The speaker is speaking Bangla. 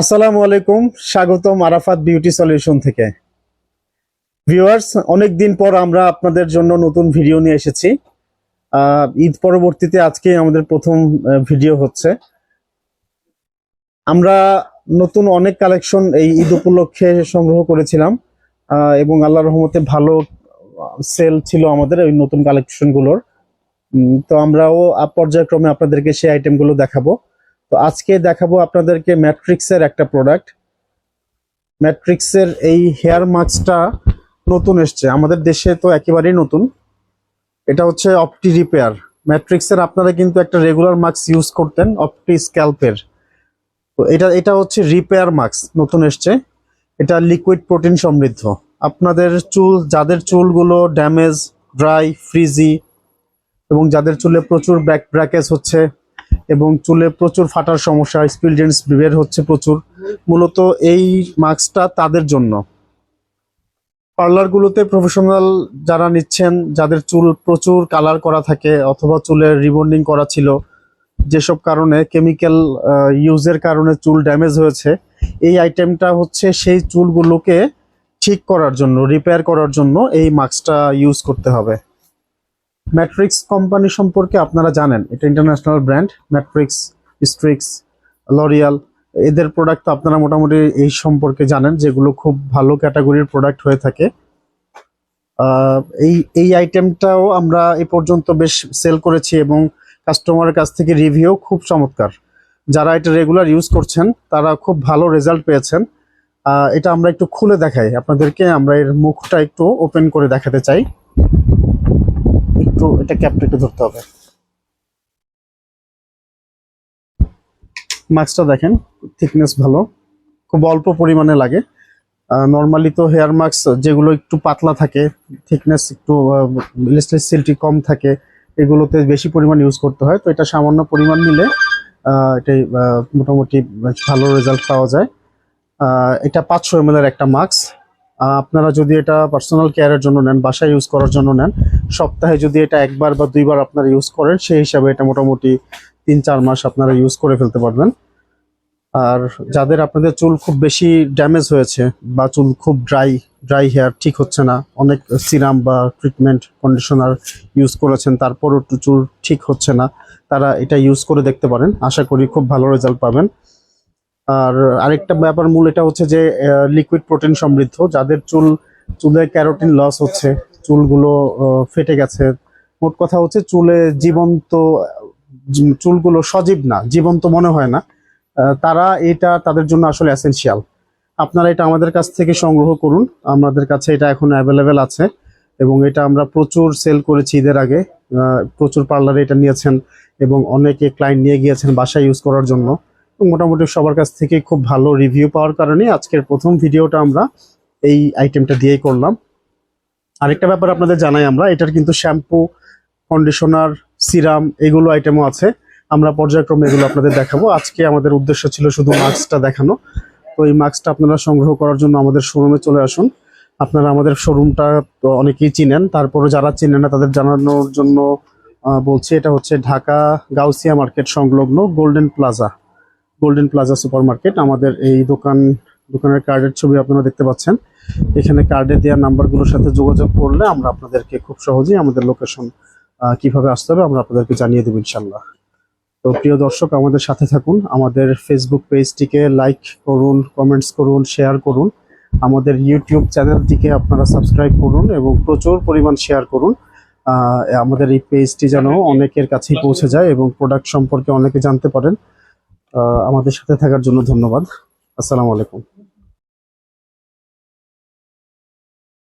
আসসালামু আলাইকুম, স্বাগতম আরাফাত বিউটি সলিউশন থেকে। ভিউয়ার্স অনেক দিন পর আমরা আপনাদের জন্য নতুন ভিডিও নিয়ে এসেছি। ঈদ পরবর্তীতে আজকে আমাদের প্রথম ভিডিও হচ্ছে। আমরা নতুন অনেক কালেকশন এই ঈদ উপলক্ষে সংগ্রহ করেছিলাম এবং আল্লাহর রহমতে ভালো সেল ছিল আমাদের ওই নতুন কালেকশনগুলোর তো আমরাও পর্যায়ক্রমে আপনাদেরকে সেই আইটেমগুলো দেখাবো। তো আজকে দেখাবো আপনাদেরকে ম্যাট্রিক্সের একটা প্রোডাক্ট ম্যাট্রিক্সের এই হেয়ার মাস্কটা নতুন এসছে। আমাদের দেশে তো একেবারেই নতুন। এটা হচ্ছে অপটি রিপেয়ার ম্যাট্রিক্সের আপনারা কিন্তু একটা রেগুলার মাস্ক ইউজ করতেন অপটি স্ক্যাল্পের তো এটা এটা হচ্ছে রিপেয়ার মাস্ক নতুন এসছে। এটা লিকুইড প্রোটিন সমৃদ্ধ। আপনাদের চুল, যাদের চুলগুলো ড্যামেজ ড্রাই ফ্রিজি এবং যাদের চুলে প্রচুর ব্যাক ব্র্যাকেজ হচ্ছে এবং চুলে প্রচুর ফাটার সমস্যা স্পিলডেন্স বের হচ্ছে প্রচুর। মূলত এই মাস্কটা তাদের জন্য। পার্লারগুলোতে প্রফেশনাল যারা নিচ্ছেন, যাদের চুল প্রচুর কালার করা থাকে অথবা চুলের রিবন্ডিং করা ছিল, যেসব কারণে কেমিক্যাল ইউজের কারণে চুল ড্যামেজ হয়েছে, এই আইটেমটা হচ্ছে সেই চুলগুলোকে ঠিক করার জন্য রিপেয়ার করার জন্য এই মাস্কটা ইউজ করতে হবে। ম্যাট্রিক্স কোম্পানি সম্পর্কে আপনারা জানেন। এটা ইন্টারন্যাশনাল ব্র্যান্ড ম্যাট্রিক্স স্ট্রিক্স লরিয়াল এদের প্রোডাক্ট তো আপনারা মোটামুটি এই সম্পর্কে জানেন, যেগুলো খুব ভালো ক্যাটাগরির প্রোডাক্ট হয়ে থাকে। এই এই আইটেমটাও আমরা এ পর্যন্ত বেশ সেল করেছি এবং কাস্টমারের কাছ থেকে রিভিউ খুব চমৎকার। যারা এটা রেগুলার ইউজ করছেন, তারা খুব ভালো রেজাল্ট পেয়েছেন। এটা আমরা একটু খুলে দেখাই। আপনাদেরকে আমরা এর মুখটা একটু ওপেন করে দেখাতে চাই। একটু এটা ক্যাপটা একটু ধরতে হবে। মাস্কটা দেখেন থিকনেস ভালো। খুব অল্প পরিমাণে লাগে। নর্মালি তো হেয়ার মাস্ক যেগুলো একটু পাতলা থাকে থিকনেস একটু ইলাস্টিসিটি কম থাকে, এগুলোতে বেশি পরিমাণ ইউজ করতে হয়। তো এটা সামান্য পরিমাণ নিলে এটাই মোটামুটি ভালো রেজাল্ট পাওয়া যায়। এটা পাঁচশো এম এর একটা মাস্ক আপনারা যদি এটা পার্সোনাল কেয়ারের জন্য নেন, বাসায় ইউজ করার জন্য নেন, সপ্তাহে যদি এটা একবার বা দুইবার আপনারা ইউজ করেন, সেই হিসাবে এটা মোটামুটি তিন চার মাস আপনারা ইউজ করে ফেলতে পারবেন। আর যাদের আপনাদের চুল খুব বেশি ড্যামেজ হয়েছে বা চুল খুব ড্রাই ড্রাই হেয়ার ঠিক হচ্ছে না, অনেক সিরাম বা ট্রিটমেন্ট কন্ডিশনার ইউজ করেছেন, তারপরও চুল ঠিক হচ্ছে না, তারা এটা ইউজ করে দেখতে পারেন। আশা করি খুব ভালো রেজাল্ট পাবেন। আর আরেকটা ব্যাপার মূল, এটা হচ্ছে যে লিকুইড প্রোটিন সমৃদ্ধ। যাদের চুল, চুলে ক্যারোটিন লস হচ্ছে, চুলগুলো ফেটে গেছে। মোট কথা হচ্ছে চুলে জীবন্ত চুলগুলো সজীব না, জীবন্ত মনে হয় না। তারা এটা তাদের জন্য আসলে এসেনশিয়াল আপনারা এটা আমাদের কাছ থেকে সংগ্রহ করুন। আমাদের কাছে এটা এখন অ্যাভেলেবেল আছে এবং এটা আমরা প্রচুর সেল করেছি ঈদের আগে। প্রচুর পার্লারে এটা নিয়েছেন এবং অনেকে ক্লায়েন্ট নিয়ে গিয়েছেন বাসায় ইউজ করার জন্য। মোটামুটি সবার কাছ থেকে খুব ভালো রিভিউ পাওয়ার কারণে আজকের প্রথম ভিডিওটা আমরা এই আইটেমটা দিয়েই করলাম। আরেকটা ব্যাপার আপনাদের জানাই আমরা, এটার কিন্তু শ্যাম্পু কন্ডিশনার সিরাম এগুলো আইটেমও আছে। আমরা পর্যায়ক্রমে এগুলো আপনাদের দেখাবো। আজকে আমাদের উদ্দেশ্য ছিল শুধু মাস্কটা দেখানো। তো এই মাস্কটা আপনারা সংগ্রহ করার জন্য আমাদের শোরুমে চলে আসুন। আপনারা আমাদের শোরুমটা অনেকেই চিনেন। তারপরে যারা চিনেন না, তাদের জানানোর জন্য বলছি, এটা হচ্ছে ঢাকা গাউসিয়া মার্কেট সংলগ্ন golden plaza golden plaza super market আমাদের এই দোকান, দোকানের কার্ডের ছবি আপনারা দেখতে পাচ্ছেন। এখানে কার্ডে দেওয়া নাম্বারগুলোর সাথে যোগাযোগ করলে আমরা আপনাদেরকে খুব সহজেই আমাদের লোকেশন কীভাবে আসতে হবে আমরা আপনাদেরকে জানিয়ে দেবো ইনশাল্লাহ তো প্রিয় দর্শক, আমাদের সাথে থাকুন। আমাদের ফেসবুক পেজটিকে লাইক করুন কমেন্টস করুন শেয়ার করুন। আমাদের ইউটিউব চ্যানেলটিকে আপনারা সাবস্ক্রাইব করুন এবং প্রচুর পরিমাণ শেয়ার করুন। আমাদের এই পেজটি যেন অনেকের কাছেই পৌঁছে যায় এবং প্রোডাক্ট সম্পর্কে অনেকে জানতে পারেন। আমাদের সাথে থাকার জন্য ধন্যবাদ। আসসালামু আলাইকুম।